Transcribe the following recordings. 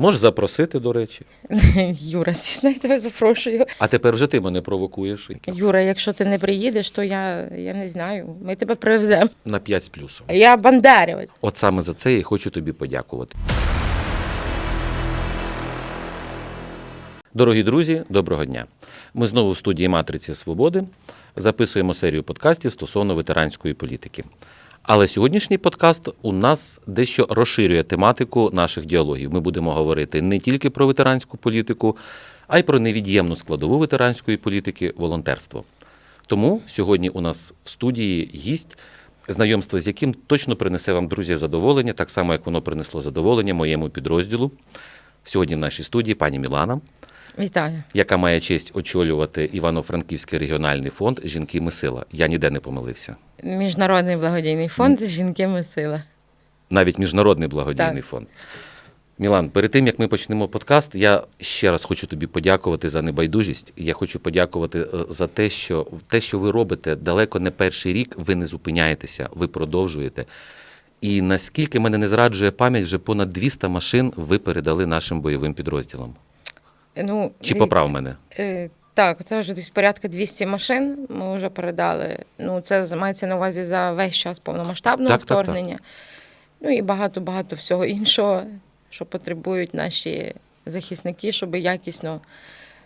Можеш запросити, до речі. Юра, звісно, я тебе запрошую. А тепер вже ти мене провокуєш Юра, якщо ти не приїдеш, то я, я не знаю. Ми тебе привеземо. на 5 з плюсом. Я бандерівець. От саме за це я хочу тобі подякувати. Дорогі друзі, доброго дня. Ми знову в студії Матриці Свободи записуємо серію подкастів стосовно ветеранської політики. Але сьогоднішній подкаст у нас дещо розширює тематику наших діалогів. Ми будемо говорити не тільки про ветеранську політику, а й про невід'ємну складову ветеранської політики волонтерство. Тому сьогодні у нас в студії гість, знайомство з яким точно принесе вам, друзі, задоволення, так само, як воно принесло задоволення моєму підрозділу. Сьогодні в нашій студії пані Мілана, Вітаю. яка має честь очолювати Івано-Франківський регіональний фонд Жінки ми сила. Я ніде не помилився. Міжнародний благодійний фонд Жінки ми сила. Навіть міжнародний благодійний Так. фонд. Мілан, перед тим як ми почнемо подкаст, я ще раз хочу тобі подякувати за небайдужість. Я хочу подякувати е, за те, що те, що ви робите, далеко не перший рік. Ви не зупиняєтеся, ви продовжуєте. І наскільки мене не зраджує пам'ять, вже понад 200 машин ви передали нашим бойовим підрозділам. Ну, Чи поправ мене? Так, це вже десь порядка 200 машин. Ми вже передали. Ну, це мається на увазі за весь час повномасштабного Так, так, так. вторгнення. Ну і багато-багато всього іншого, що потребують наші захисники, щоб якісно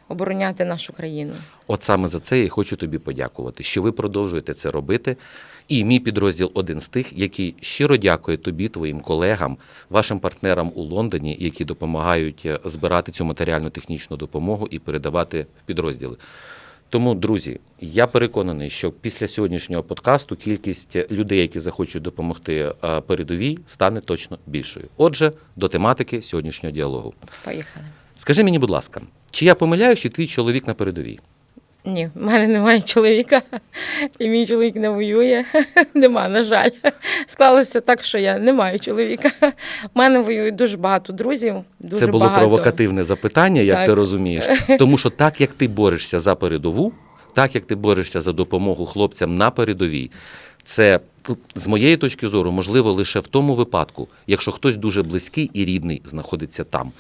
обороняти нашу країну. От саме за це я хочу тобі подякувати, що ви продовжуєте це робити. І мій підрозділ один з тих, який щиро дякує тобі, твоїм колегам, вашим партнерам у Лондоні, які допомагають е, збирати цю матеріальну технічну допомогу і передавати в підрозділи. Тому, друзі, я переконаний, що після сьогоднішнього подкасту кількість людей, які захочуть допомогти е, передовій, стане точно більшою. Отже, до тематики сьогоднішнього діалогу. Поїхали. Скажи мені, будь ласка, чи я помиляю, що твій чоловік на передовій? Ні, в мене немає чоловіка, і мій чоловік не воює. Нема, на жаль. Склалося так, що я не маю чоловіка. У мене воюють дуже багато друзів. Дуже Це було багато. провокативне запитання, як Так. ти розумієш. Тому що так як ти борешся за передову, так як ти борешся за допомогу хлопцям на передовій, це з моєї точки зору можливо лише в тому випадку, якщо хтось дуже близький і рідний знаходиться там.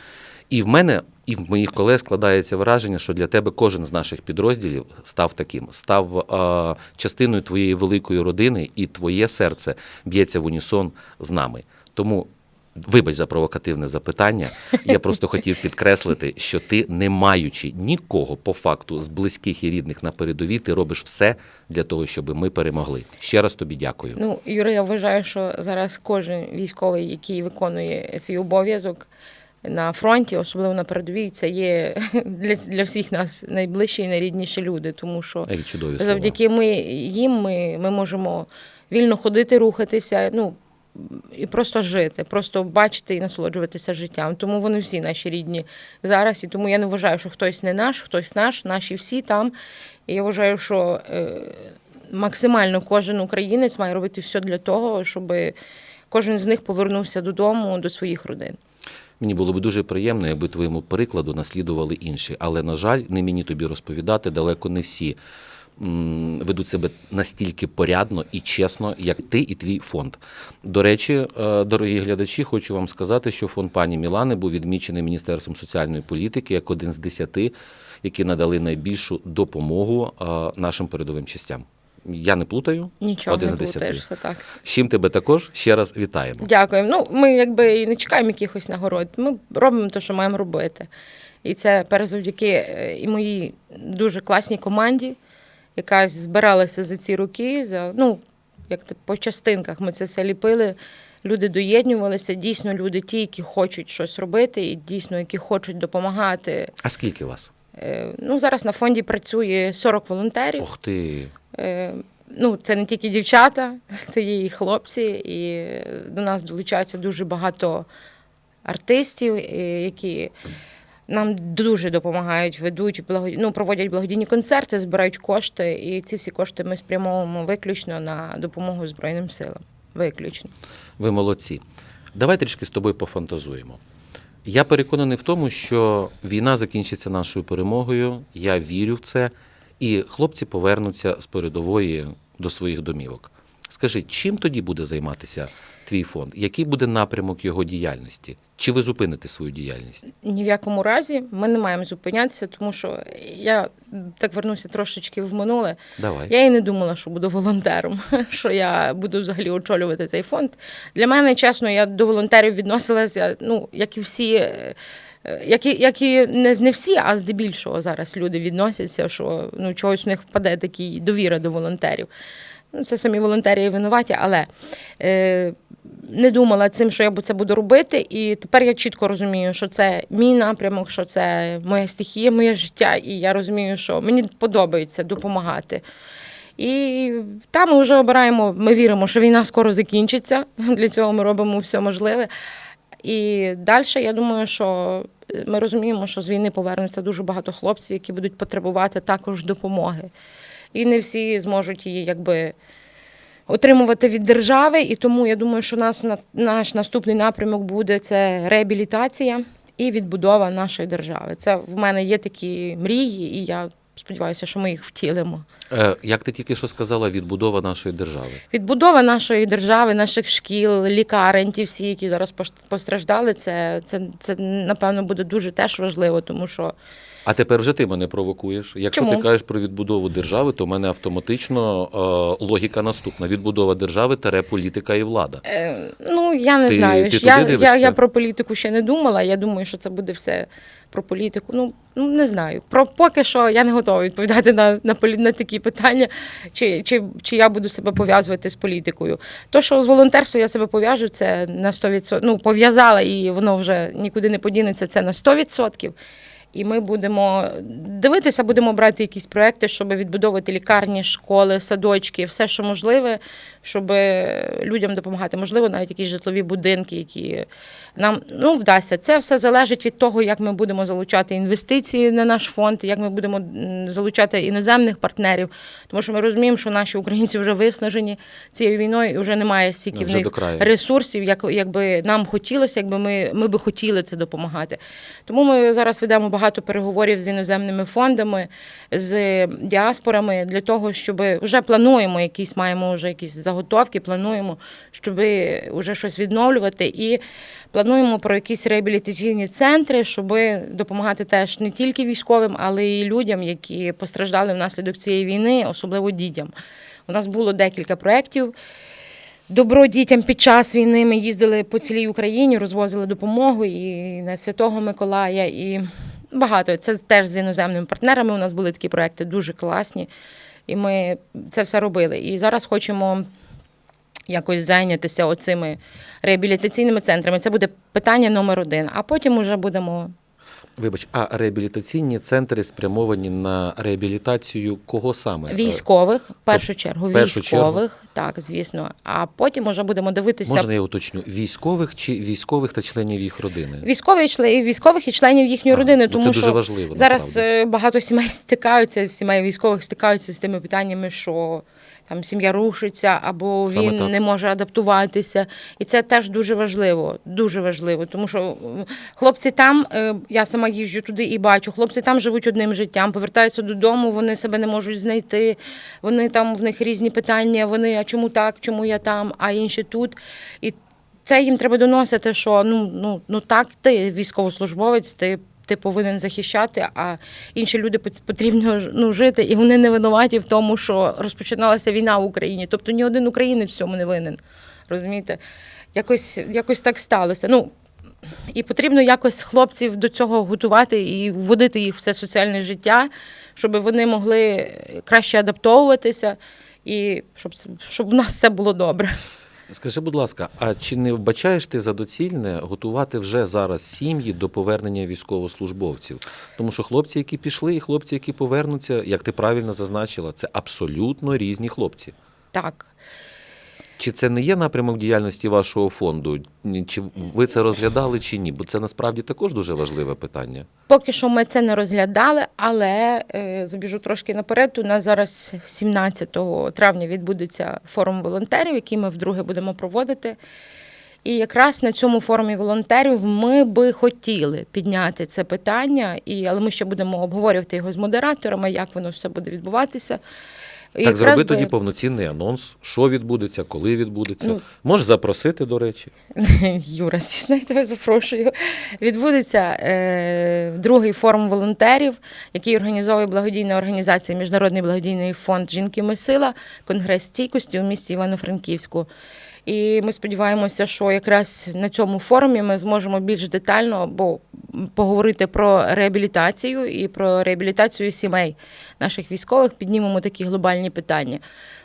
І в мене і в моїх колег складається враження, що для тебе кожен з наших підрозділів став таким, став е, частиною твоєї великої родини, і твоє серце б'ється в унісон з нами. Тому Вибач за провокативне запитання. Я просто хотів підкреслити, що ти, не маючи нікого по факту з близьких і рідних на передовій, ти робиш все для того, щоб ми перемогли. Ще раз тобі дякую. Ну, Юра, я вважаю, що зараз кожен військовий, який виконує свій обов'язок на фронті, особливо на передовій, це є для, для всіх нас найближчі і найрідніші люди, тому що чудові завдяки ми, їм ми, ми можемо вільно ходити, рухатися, ну і просто жити, просто бачити і насолоджуватися життям. Тому вони всі наші рідні зараз. І тому я не вважаю, що хтось не наш, хтось наш, наші всі там. І я вважаю, що е, максимально кожен українець має робити все для того, щоб кожен з них повернувся додому до своїх родин. Мені було б дуже приємно, якби твоєму прикладу наслідували інші. Але, на жаль, не мені тобі розповідати, далеко не всі ведуть себе настільки порядно і чесно, як ти і твій фонд. До речі, е, дорогі глядачі, хочу вам сказати, що фонд пані Мілани був відмічений Міністерством соціальної політики як один з десяти, які надали найбільшу допомогу е, нашим передовим частям. Я не плутаю. Нічого один не з десяти. так. З чим тебе також ще раз вітаємо. Дякуємо. Ну, ми якби і не чекаємо якихось нагород. Ми робимо те, що маємо робити. І це перезавдяки е, і моїй дуже класній команді, яка збиралася за ці роки. За, ну, як по частинках ми це все ліпили. Люди доєднювалися. Дійсно, люди ті, які хочуть щось робити, і дійсно, які хочуть допомагати. А скільки вас? Е, Ну, зараз на фонді працює 40 волонтерів. Ох ти. Е, Ну, це не тільки дівчата, це є і хлопці, і до нас долучаються дуже багато артистів, е, які нам дуже допомагають, ведуть ну, проводять благодійні концерти, збирають кошти, і ці всі кошти ми спрямовуємо виключно на допомогу Збройним силам. Виключно. Ви молодці. Давай трішки з тобою пофантазуємо. Я переконаний в тому, що війна закінчиться нашою перемогою. Я вірю в це, і хлопці повернуться з передової до своїх домівок. Скажи, чим тоді буде займатися твій фонд, який буде напрямок його діяльності? Чи ви зупините свою діяльність? Ні в якому разі ми не маємо зупинятися, тому що я так вернуся трошечки в минуле. Давай. Я і не думала, що буду волонтером, що я буду взагалі очолювати цей фонд. Для мене, чесно, я до волонтерів відносилася, ну, як і всі. Як і, не, не всі, а здебільшого зараз люди відносяться, що ну, чогось в них впаде такий довіра до волонтерів. Ну, це самі волонтери винуваті, але е, не думала цим, що я це буду робити. І тепер я чітко розумію, що це мій напрямок, що це моя стихія, моє життя, і я розумію, що мені подобається допомагати. І там ми вже обираємо, ми віримо, що війна скоро закінчиться. Для цього ми робимо все можливе. І далі я думаю, що ми розуміємо, що з війни повернуться дуже багато хлопців, які будуть потребувати також допомоги. І не всі зможуть її якби отримувати від держави. І тому я думаю, що нас наш наступний напрямок буде це реабілітація і відбудова нашої держави. Це в мене є такі мрії, і я сподіваюся, що ми їх втілимо. Е, як ти тільки що сказала, відбудова нашої держави. Відбудова нашої держави, наших шкіл, лікарень, ті всі, які зараз постраждали, це, це, це напевно буде дуже теж важливо, тому що А тепер вже ти мене провокуєш. Якщо Чому? ти кажеш про відбудову держави, то в мене автоматично е, логіка наступна: відбудова держави тере політика і влада. Е, ну я не Ти- знаю. ти я, я, я про політику ще не думала. Я думаю, що це буде все про політику. Ну, ну не знаю. Про поки що я не готова відповідати на, на, на такі питання, чи, чи, чи я буду себе пов'язувати з політикою. То, що з волонтерством я себе пов'яжу, це на 100%. Ну, пов'язала і воно вже нікуди не подінеться. Це на 100%. І ми будемо дивитися, будемо брати якісь проекти, щоб відбудовувати лікарні, школи, садочки, все, що можливе, щоб людям допомагати. Можливо, навіть якісь житлові будинки, які нам ну, вдасться. Це все залежить від того, як ми будемо залучати інвестиції на наш фонд, як ми будемо залучати іноземних партнерів. Тому що ми розуміємо, що наші українці вже виснажені цією війною, і вже немає стільки Ну, в них ресурсів, як, якби нам хотілося, якби ми, ми би хотіли це допомагати. Тому ми зараз ведемо багато переговорів з іноземними фондами, з діаспорами для того, щоб вже плануємо якісь, маємо вже якісь заготовки, плануємо, щоб вже щось відновлювати і плануємо про якісь реабілітаційні центри, щоб допомагати теж не тільки військовим, але й людям, які постраждали внаслідок цієї війни, особливо дітям. У нас було декілька проєктів. Добро дітям під час війни ми їздили по цілій Україні, розвозили допомогу і на Святого Миколая, і багато. Це теж з іноземними партнерами. У нас були такі проекти дуже класні, і ми це все робили. І зараз хочемо якось зайнятися оцими реабілітаційними центрами. Це буде питання номер один. А потім уже будемо Вибач, а реабілітаційні центри спрямовані на реабілітацію кого саме? військових, в першу чергу, першу військових, так, звісно. А потім уже будемо дивитися. Можна я уточню, військових чи військових та членів їх родини? Військові члени військових і членів їхньої А, родини, ну, тому це дуже що важливо, зараз насправді. е, багато сімей стикаються, сімей військових стикаються з тими питаннями, що там сім'я рушиться або Саме він так. не може адаптуватися. І це теж дуже важливо, дуже важливо. Тому що хлопці там, е, я сама їжджу туди і бачу, хлопці там живуть одним життям, повертаються додому, вони себе не можуть знайти. Вони там в них різні питання. Вони а чому так, чому я там, а інші тут. І це їм треба доносити, що ну, ну, ну так, ти військовослужбовець, ти, ти повинен захищати, а інші люди пот- потрібно ну, жити, і вони не винуваті в тому, що розпочиналася війна в Україні. Тобто ні один українець в цьому не винен. Розумієте? Якось, якось так сталося. Ну, і потрібно якось хлопців до цього готувати і вводити їх в це соціальне життя, щоб вони могли краще адаптовуватися і щоб, щоб у нас все було добре. Скажи, будь ласка, а чи не вбачаєш ти за доцільне готувати вже зараз сім'ї до повернення військовослужбовців? Тому що хлопці, які пішли, і хлопці, які повернуться, як ти правильно зазначила, це абсолютно різні хлопці. Так. Чи це не є напрямок діяльності вашого фонду? Чи ви це розглядали чи ні? Бо це насправді також дуже важливе питання. Поки що ми це не розглядали, але е, забіжу трошки наперед. У нас зараз 17 травня відбудеться форум волонтерів, який ми вдруге будемо проводити. І якраз на цьому форумі волонтерів ми би хотіли підняти це питання, і, але ми ще будемо обговорювати його з модераторами, як воно все буде відбуватися. І Так зроби би- тоді повноцінний анонс, що відбудеться, коли відбудеться. Ну, Можеш запросити, до речі. Юра, звісно, я тебе запрошую. Відбудеться е, другий форум волонтерів, який організовує благодійна організація Міжнародний благодійний фонд Жінки ми сила, конгрес стійкості у місті Івано-Франківську. І ми сподіваємося, що якраз на цьому форумі ми зможемо більш детально бо, поговорити про реабілітацію і про реабілітацію сімей наших військових. Піднімемо такі глобальні питання.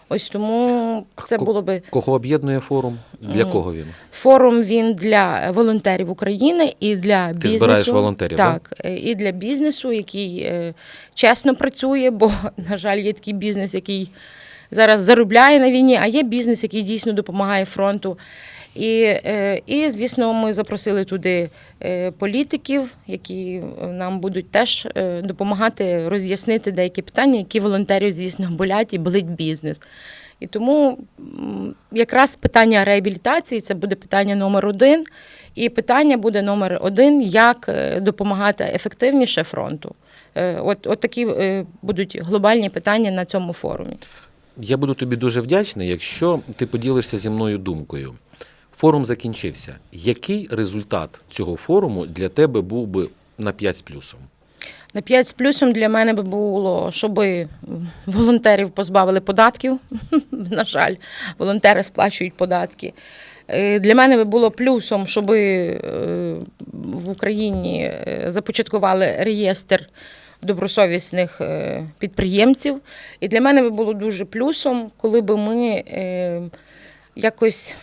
Ось тому це було би Кого об'єднує форум? Для кого він? Форум він для волонтерів України і для бізнесу. збираєш волонтерів, так, е, і для бізнесу, який е, чесно працює, бо, на жаль, є такий бізнес, який зараз заробляє на війні, а є бізнес, який дійсно допомагає фронту. І, е, і звісно, ми запросили туди е, політиків, які нам будуть теж е, допомагати роз'яснити деякі питання, які волонтерів, звісно, болять і болить бізнес. І тому якраз питання реабілітації це буде питання номер один. І питання буде номер один, як допомагати ефективніше фронту. От, от такі будуть глобальні питання на цьому форумі. Я буду тобі дуже вдячний, якщо ти поділишся зі мною думкою. Форум закінчився. Який результат цього форуму для тебе був би на 5 з плюсом? На 5 з плюсом для мене би було, щоб волонтерів позбавили податків. На жаль, волонтери сплачують податки. Е, Для мене би було плюсом, щоб в Україні е, започаткували реєстр добросовісних е, підприємців. І для мене би було дуже плюсом, коли би ми е, якось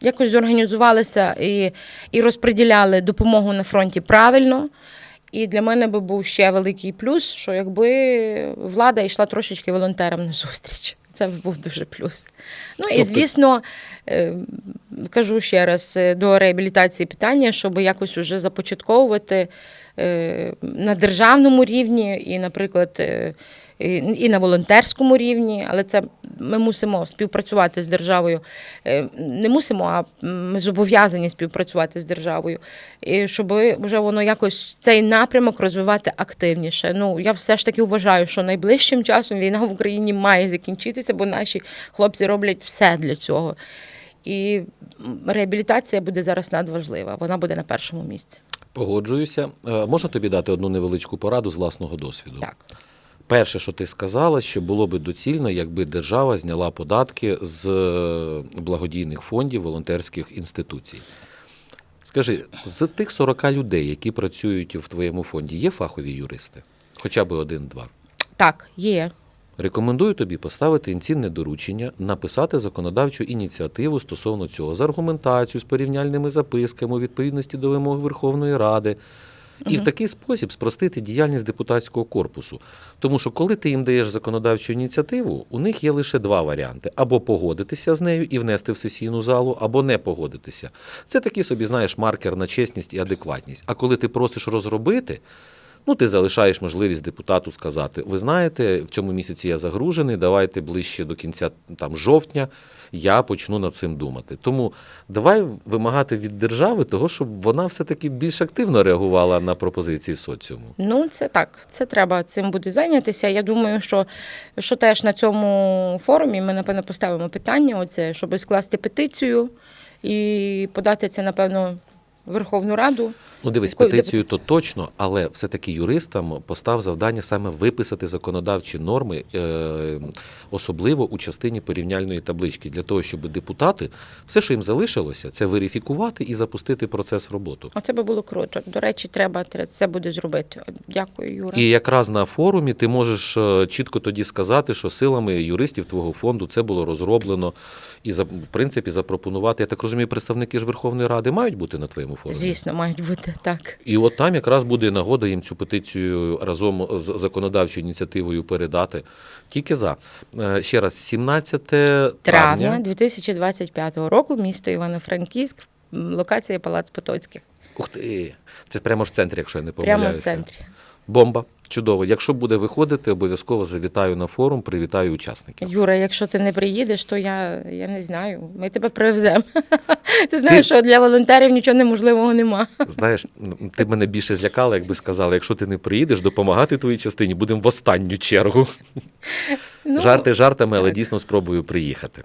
якось зорганізувалися і, і розподіляли допомогу на фронті правильно. І для мене би був ще великий плюс, що якби влада йшла трошечки волонтерам на зустріч. Це був дуже плюс. Ну і Тобто- звісно, е, кажу ще раз до реабілітації питання, щоб якось уже започатковувати на державному рівні і, наприклад, е, і і на волонтерському рівні, але це ми мусимо співпрацювати з державою. Е, Не мусимо, а ми зобов'язані співпрацювати з державою, і щоб вже воно якось цей напрямок розвивати активніше. Ну я все ж таки вважаю, що найближчим часом війна в Україні має закінчитися, бо наші хлопці роблять все для цього. І реабілітація буде зараз надважлива. Вона буде на першому місці. Погоджуюся. Е, Можна тобі дати одну невеличку пораду з власного досвіду? Так. Перше, що ти сказала, що було би доцільно, якби держава зняла податки з е, благодійних фондів, волонтерських інституцій. Скажи, з тих 40 людей, які працюють в твоєму фонді, є фахові юристи? Хоча б один-два. Так, є. Рекомендую тобі поставити їм цінне доручення, написати законодавчу ініціативу стосовно цього з аргументацією, з порівняльними записками у відповідності до вимог Верховної Ради. І в такий спосіб спростити діяльність депутатського корпусу. Тому що коли ти їм даєш законодавчу ініціативу, у них є лише два варіанти: або погодитися з нею і внести в сесійну залу, або не погодитися. Це такий собі, знаєш, маркер на чесність і адекватність. А коли ти просиш розробити, Ну, ти залишаєш можливість депутату сказати: ви знаєте, в цьому місяці я загружений, давайте ближче до кінця там, жовтня я почну над цим думати. Тому давай вимагати від держави того, щоб вона все-таки більш активно реагувала на пропозиції соціуму. Ну, це так. Це треба цим буде зайнятися. Я думаю, що, що теж на цьому форумі ми, напевно, поставимо питання, оце, щоб скласти петицію і подати це, напевно, Верховну Раду. Ну, дивись, петицію то точно, але все-таки юристам постав завдання саме виписати законодавчі норми, е, особливо у частині порівняльної таблички, для того, щоб депутати все, що їм залишилося, це верифікувати і запустити процес в роботу. Оце би було круто. До речі, треба тре- це буде зробити. Дякую, Юра. І якраз на форумі ти можеш е, чітко тоді сказати, що силами юристів твого фонду це було розроблено і в принципі запропонувати. Я так розумію, представники ж Верховної Ради мають бути на твоєму форумі. Звісно, мають бути так. І от там якраз буде нагода їм цю петицію разом з законодавчою ініціативою передати. Тільки за. Е, Ще раз, 17 травня. Травня 2025 року, місто Івано-Франківськ, локація Палац Потоцьких. Ух ти, це прямо в центрі, якщо я не Прямо помиляюся. в центрі. Бомба. Чудово. Якщо буде виходити, обов'язково завітаю на форум, привітаю учасників. Юра, якщо ти не приїдеш, то я, я не знаю. Ми тебе привеземо. Ти знаєш, що для волонтерів нічого неможливого нема. Знаєш, ти мене більше злякала, якби сказала, якщо ти не приїдеш допомагати твоїй частині, будемо в останню чергу. Ну, Жарти жартами, але так. дійсно спробую приїхати.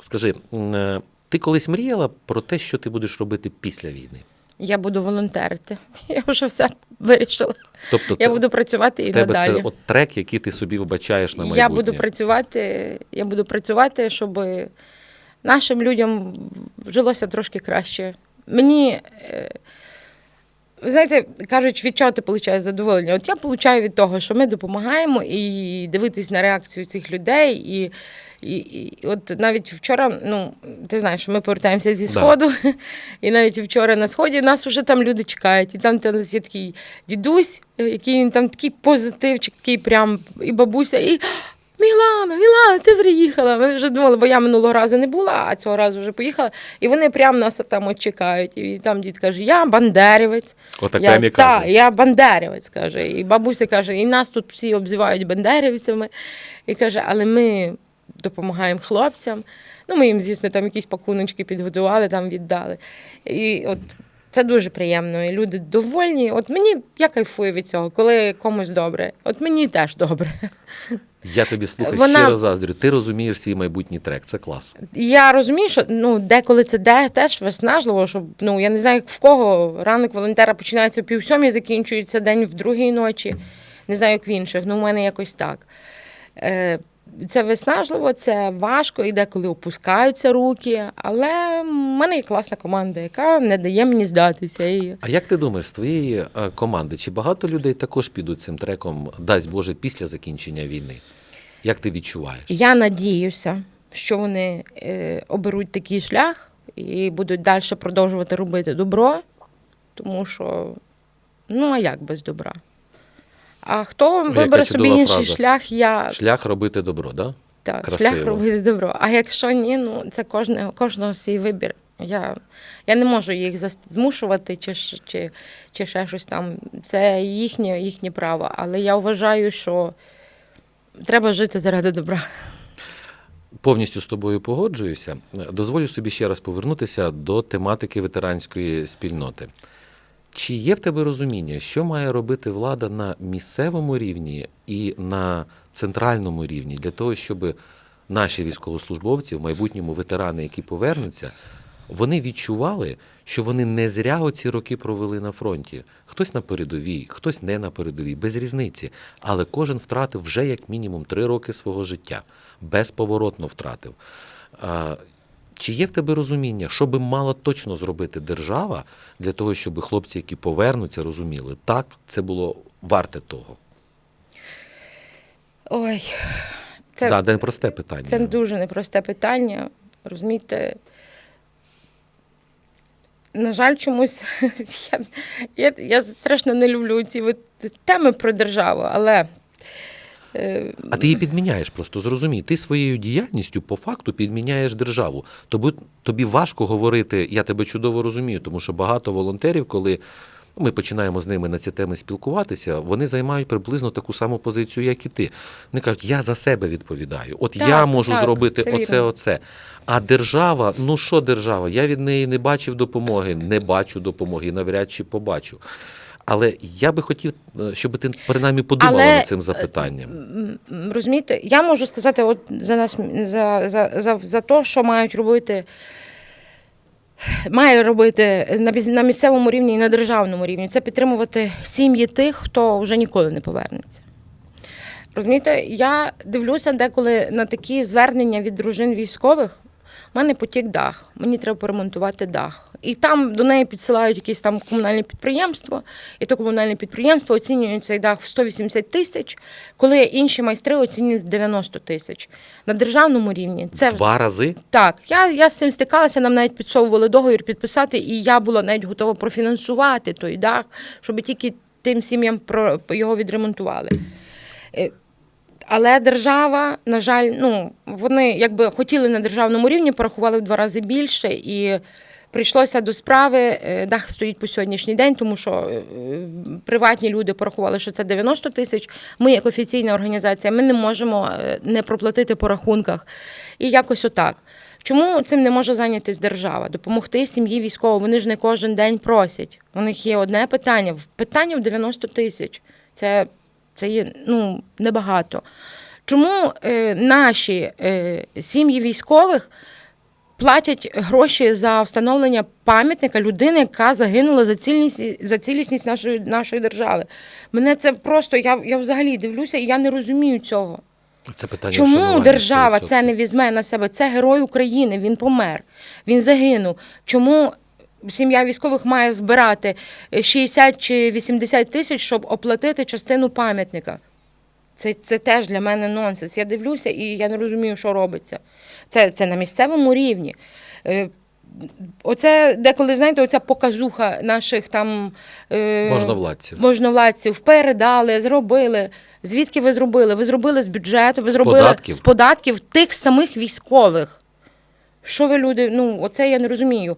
Скажи, е, ти колись мріяла про те, що ти будеш робити після війни? Я буду волонтерити. Я вже все вирішила. Тобто Я буду працювати в і тебе надалі. це от трек, який ти собі вбачаєш на майбутнє. Я буду працювати, я буду працювати, щоб нашим людям жилося трошки краще. Мені, е, ви знаєте, кажуть, від чого ти получаєш задоволення? От я получаю від того, що ми допомагаємо і дивитись на реакцію цих людей. І, і, і от навіть вчора, ну ти знаєш, що ми повертаємося зі Да. сходу, і навіть вчора на сході нас вже там люди чекають. І там у нас є такий дідусь, який він там такий позитивчик, такий прям і бабуся, і Мілана, Мілана, ти приїхала. Ми вже думали, бо я минулого разу не була, а цього разу вже поїхала. І вони прямо нас там от чекають. І там дід каже: Я бандерівець. Отак я, прям і та, каже. я бандерівець, каже. І бабуся каже, і нас тут всі обзивають бандерівцями. І каже, але ми допомагаємо хлопцям. Ну, ми їм, звісно, там якісь пакуночки підготували, там віддали. І от це дуже приємно. І люди довольні. От мені я кайфую від цього, коли комусь добре. От мені теж добре. Я тобі слухай, Вона- щиро заздрю. Ти розумієш свій майбутній трек. Це клас. Я розумію, що ну деколи це де теж виснажливо, щоб ну я не знаю, як в кого ранок волонтера починається пів сьомій, закінчується день в другій ночі. Не знаю, як в інших, ну в мене якось так. Е, це виснажливо, це важко, і деколи опускаються руки. Але в мене є класна команда, яка не дає мені здатися. І А як ти думаєш, з твоєї е, команди, чи багато людей також підуть цим треком, дасть Боже, після закінчення війни? Як ти відчуваєш? Я надіюся, що вони е, оберуть такий шлях і будуть далі продовжувати робити добро, тому що ну а як без добра? А хто вибере собі інший фраза. шлях, я Шлях робити добро, да? так, красиво. шлях робити добро. А якщо ні, ну це кожне, кожного свій вибір. Я, я не можу їх змушувати чи, чи, чи ще щось там. Це їхнє, їхнє право. Але я вважаю, що треба жити заради добра. Повністю з тобою погоджуюся. Дозволю собі ще раз повернутися до тематики ветеранської спільноти. Чи є в тебе розуміння, що має робити влада на місцевому рівні і на центральному рівні для того, щоб наші військовослужбовці, в майбутньому ветерани, які повернуться, вони відчували, що вони не зря оці роки провели на фронті. Хтось на передовій, хтось не на передовій, без різниці. Але кожен втратив вже як мінімум три роки свого життя, безповоротно втратив. Чи є в тебе розуміння, що би мала точно зробити держава для того, щоб хлопці, які повернуться, розуміли, так, це було варте того? Ой, Це, да, це просте питання. Це дуже непросте питання. Розумієте? На жаль, чомусь я, я, я страшно не люблю ці от теми про державу, але А ти її підміняєш просто зрозумій. Ти своєю діяльністю по факту підміняєш державу. Тобі, тобі важко говорити, я тебе чудово розумію, тому що багато волонтерів, коли ми починаємо з ними на ці теми спілкуватися, вони займають приблизно таку саму позицію, як і ти. Вони кажуть, я за себе відповідаю. От Так, я можу так, зробити це оце, вірно. оце. А держава, ну що держава? Я від неї не бачив допомоги, не бачу допомоги, навряд чи побачу. Але я би хотів, е, щоб ти принаймні подумала Але, над цим запитанням. розумієте, я можу сказати от за нас за, за, за, за те, що мають робити. Має робити на на місцевому рівні і на державному рівні це підтримувати сім'ї тих, хто вже ніколи не повернеться. Розумієте, я дивлюся деколи на такі звернення від дружин військових. У мене потік дах, мені треба поремонтувати дах. І там до неї підсилають якесь там комунальне підприємство, і то комунальне підприємство оцінює цей дах в 180 тисяч, коли інші майстри оцінюють 90 тисяч. На державному рівні це Два рази так, я, я з цим стикалася, нам навіть підсовували договір підписати, і я була навіть готова профінансувати той дах, щоб тільки тим сім'ям про його відремонтували. Е, Але держава, на жаль, ну вони якби хотіли на державному рівні, порахували в два рази більше і. Прийшлося до справи, е, дах стоїть по сьогоднішній день, тому що е, приватні люди порахували, що це 90 тисяч. Ми, як офіційна організація, ми не можемо е, не проплатити по рахунках. І якось отак. Чому цим не може зайнятися держава? Допомогти сім'ї військового. Вони ж не кожен день просять. У них є одне питання. Питання в 90 тисяч. Це, це є ну, небагато. Чому е, наші е, сім'ї військових платять гроші за встановлення пам'ятника людини, яка загинула за цілісність, за цілісність нашої, нашої держави? Мене це просто, я, я взагалі дивлюся, і я не розумію цього. Це питання Чому держава 100%. це не візьме на себе? Це герой України, він помер, він загинув. Чому сім'я військових має збирати 60 чи 80 тисяч, щоб оплатити частину пам'ятника? Це, це теж для мене нонсенс. Я дивлюся і я не розумію, що робиться. Це, це на місцевому рівні. Е, Оце деколи, знаєте, оця показуха наших там е, Можновладців. можновладців передали, зробили. Звідки ви зробили? Ви зробили з бюджету, ви З зробили податків. з податків тих самих військових. Що ви люди? Ну, оце я не розумію.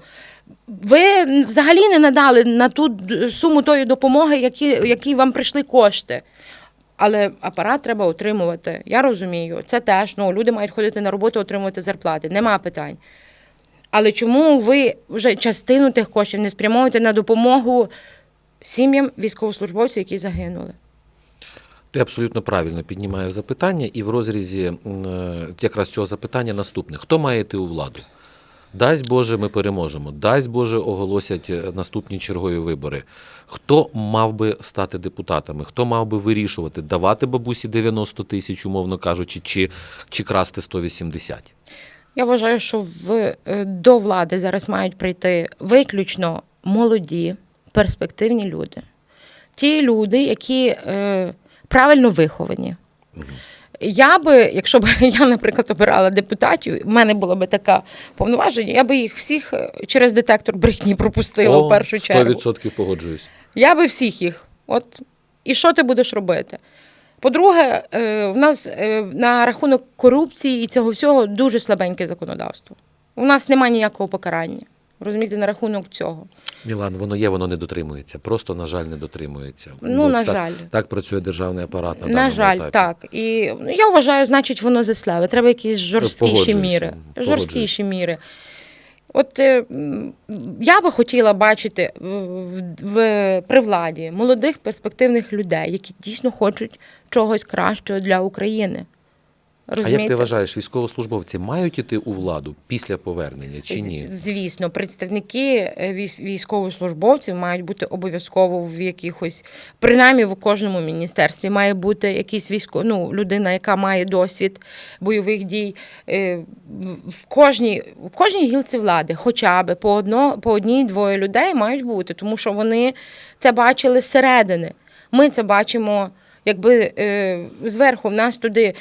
Ви взагалі не надали на ту суму тої допомоги, які, які вам прийшли кошти. Але апарат треба отримувати. Я розумію. Це теж ну, люди мають ходити на роботу, отримувати зарплати. Нема питань. Але чому ви вже частину тих коштів не спрямовуєте на допомогу сім'ям військовослужбовців, які загинули? Ти абсолютно правильно піднімаєш запитання, і в розрізі е, якраз цього запитання наступне: хто має йти у владу? Дасть Боже, ми переможемо. Дасть Боже, оголосять е, наступні чергові вибори. Хто мав би стати депутатами? Хто мав би вирішувати, давати бабусі 90 тисяч, умовно кажучи, чи, чи красти 180? Я вважаю, що в, е, до влади зараз мають прийти виключно молоді, перспективні люди. Ті люди, які е, правильно виховані. Я би, якщо б я, наприклад, обирала депутатів, в мене було б таке повноваження, я би їх всіх е, через детектор брехні пропустила в першу чергу. 100% погоджуюсь. Я би всіх їх. От і що ти будеш робити? По-друге, е, в нас е, на рахунок корупції і цього всього дуже слабеньке законодавство. У нас немає ніякого покарання. Розумієте, на рахунок цього. Мілан, воно є, воно не дотримується. Просто, на жаль, не дотримується. Ну, Бо на так, жаль. Так працює державний апарат на, На даному жаль, етапі. так. І ну, я вважаю, значить, воно зислеве. Треба якісь жорсткіші міри. Жорсткіші міри. От е, я би хотіла бачити в, в, при владі молодих перспективних людей, які дійсно хочуть чогось кращого для України. А як ти вважаєш, військовослужбовці мають іти у владу після повернення чи ні? Звісно, представники е, військовослужбовців мають бути обов'язково в якихось, принаймні в кожному міністерстві має бути якийсь військо, ну, людина, яка має досвід бойових дій. Е, В кожній, в кожній гілці влади, хоча б по одно, по одній двоє людей мають бути, тому що вони це бачили зсередини. Ми це бачимо. Якби е, зверху в нас туди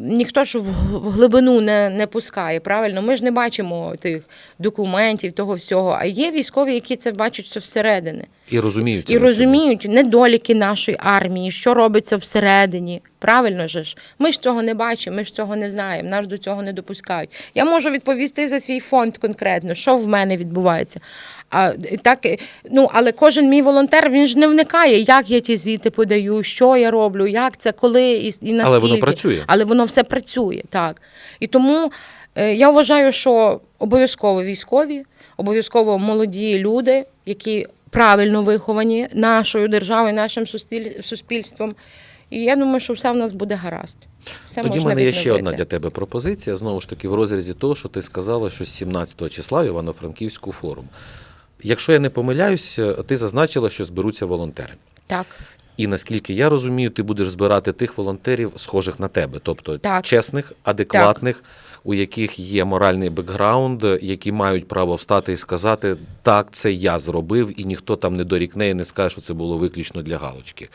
ніхто ж в глибину не, не пускає, правильно? Ми ж не бачимо тих документів, того всього. А є військові, які це бачать все всередини. І розуміють І розуміють недоліки нашої армії, що робиться всередині. Правильно же ж? Ми ж цього не бачимо, ми ж цього не знаємо, нас до цього не допускають. Я можу відповісти за свій фонд конкретно, що в мене відбувається. А так, ну але кожен мій волонтер він ж не вникає, як я ті звіти подаю, що я роблю, як це, коли і, і наскільки. Але воно працює. Але воно все працює, так. І тому е, я вважаю, що обов'язково військові, обов'язково молоді люди, які правильно виховані нашою державою, нашим суспільством. І я думаю, що все в нас буде гаразд. Все Тоді в мене є ще одна для тебе пропозиція. Знову ж таки, в розрізі того, що ти сказала, що 17 числа в Івано-Франківську форум. Якщо я не помиляюсь, ти зазначила, що зберуться волонтери. Так. І наскільки я розумію, ти будеш збирати тих волонтерів, схожих на тебе, тобто Так. чесних, адекватних, у яких є моральний бекграунд, які мають право встати і сказати, так, це я зробив, і ніхто там не дорікне і не скаже, що це було виключно для галочки.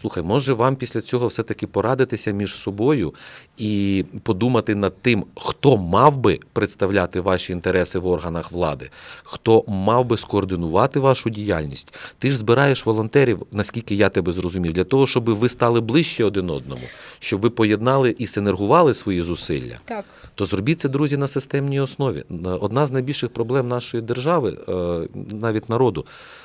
Слухай, може вам після цього все-таки порадитися між собою і подумати над тим, хто мав би представляти ваші інтереси в органах влади, хто мав би скоординувати вашу діяльність. Ти ж збираєш волонтерів, наскільки я тебе зрозумів, для того, щоб ви стали ближче один одному, щоб ви поєднали і синергували свої зусилля. Так. То зробіть це, друзі, на системній основі. Одна з найбільших проблем нашої держави, е, навіть народу,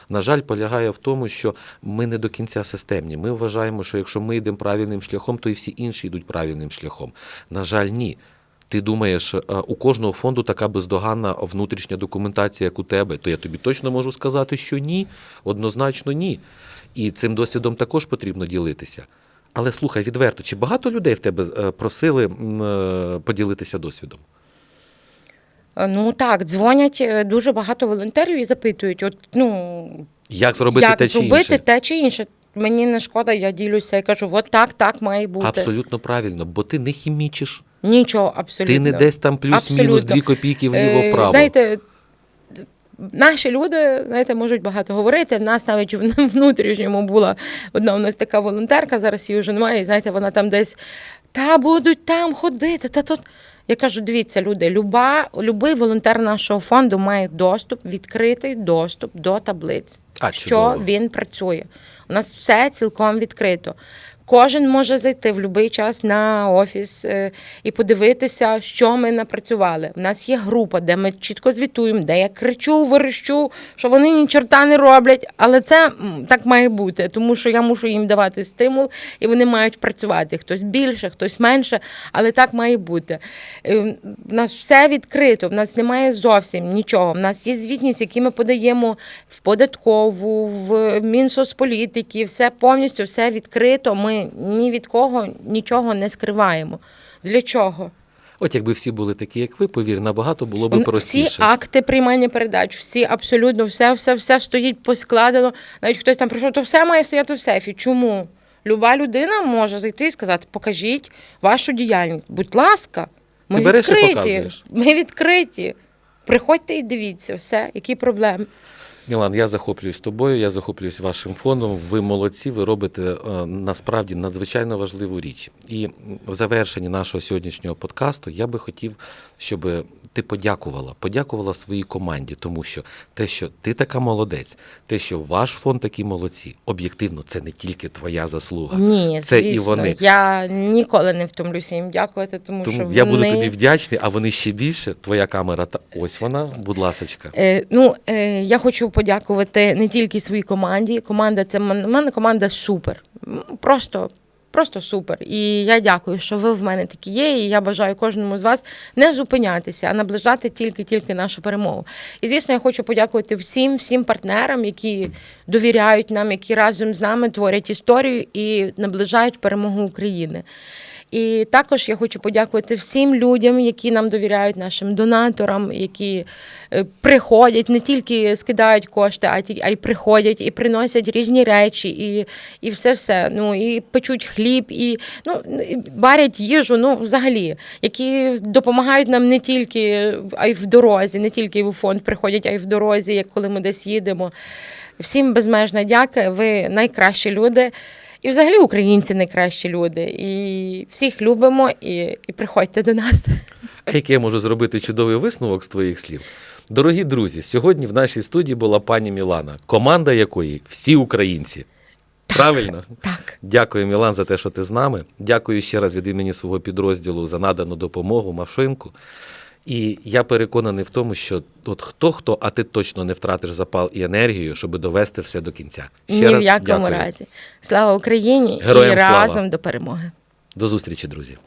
на жаль, полягає в тому, що ми не до кінця системні. Ми вважаємо, що якщо ми йдемо правильним шляхом, то і всі інші йдуть правильним шляхом. На жаль, ні. Ти думаєш, е, у кожного фонду така бездоганна внутрішня документація, як у тебе, то я тобі точно можу сказати, що ні, однозначно ні. І цим досвідом також потрібно ділитися. Але слухай відверто, чи багато людей в тебе е, просили е, поділитися досвідом? Е, Ну так, дзвонять е, дуже багато волонтерів і запитують: от ну Як зробити як те чи зробити інше? те чи інше. Мені не шкода, я ділюся і кажу, от так, так має бути. Абсолютно правильно, бо ти не хімічиш. Нічого, абсолютно. Ти не десь там плюс-мінус дві копійки Е, вліво-вправо. Знаєте, наші люди, знаєте, можуть багато говорити. В нас навіть в внутрішньому була одна у нас така волонтерка, зараз її вже немає. І знаєте, вона там десь та будуть там ходити. Та тут. Я кажу, дивіться, люди, люба, любий волонтер нашого фонду має доступ, відкритий доступ до таблиць, А, що чудово. він працює. У нас все цілком відкрито. Кожен може зайти в будь-який час на офіс е, і подивитися, що ми напрацювали. У нас є група, де ми чітко звітуємо, де я кричу, верещу, що вони ні чорта не роблять. Але це так має бути, тому що я мушу їм давати стимул, і вони мають працювати. Хтось більше, хтось менше, але так має бути. Е, У нас все відкрито, в нас немає зовсім нічого. В нас є звітність, які ми подаємо в податкову, в Мінсоцполітики, все повністю все відкрито. Ми ні від кого нічого не скриваємо. Для чого? От якби всі були такі, як ви, повір, набагато було б простіше. Всі акти приймання передач, всі абсолютно все, все, все стоїть поскладено. Навіть хтось там прийшов, то все має стояти в сейфі. Чому? Люба людина може зайти і сказати: покажіть вашу діяльність. Будь ласка, ми Ти відкриті. Ми відкриті. Приходьте і дивіться все, які проблеми. Мілан, я захоплююсь тобою, я захоплююсь вашим фондом. Ви молодці, ви робите е, насправді надзвичайно важливу річ. І в завершенні нашого сьогоднішнього подкасту я би хотів, щоб ти подякувала, подякувала своїй команді, тому що те, що ти така молодець, те, що ваш фонд такі молодці, об'єктивно, це не тільки твоя заслуга. Ні, Це звісно, і вони. Я ніколи не втомлюся їм дякувати, тому, Тому що я буду тобі вдячний, а вони ще більше. Твоя камера та ось вона, будь ласочка. Е, ну, е, я хочу подякувати не тільки своїй команді. Команда це в мене, команда супер. Просто, просто супер. І я дякую, що ви в мене такі є. І я бажаю кожному з вас не зупинятися, а наближати тільки-тільки нашу перемогу. І звісно, я хочу подякувати всім, всім партнерам, які довіряють нам, які разом з нами творять історію і наближають перемогу України. І також я хочу подякувати всім людям, які нам довіряють, нашим донаторам, які е, приходять, не тільки скидають кошти, а ті, а й приходять і приносять різні речі, і, і все все. Ну і печуть хліб, і ну варять їжу. Ну, взагалі, які допомагають нам не тільки а й в дорозі, не тільки у фонд приходять, а й в дорозі, як коли ми десь їдемо. Всім безмежна дяка. Ви найкращі люди. І взагалі українці найкращі люди. І всіх любимо і, і приходьте до нас. А який я можу зробити чудовий висновок з твоїх слів? Дорогі друзі, сьогодні в нашій студії була пані Мілана, команда якої всі українці. Правильно? Так. Дякую, Мілан, за те, що ти з нами. Дякую ще раз від імені свого підрозділу за надану допомогу, машинку. І я переконаний в тому, що от хто хто, а ти точно не втратиш запал і енергію, щоб довести все до кінця. Ще Ні в якому дякую. разі. Слава Україні Героям і слава. разом до перемоги. До зустрічі, друзі.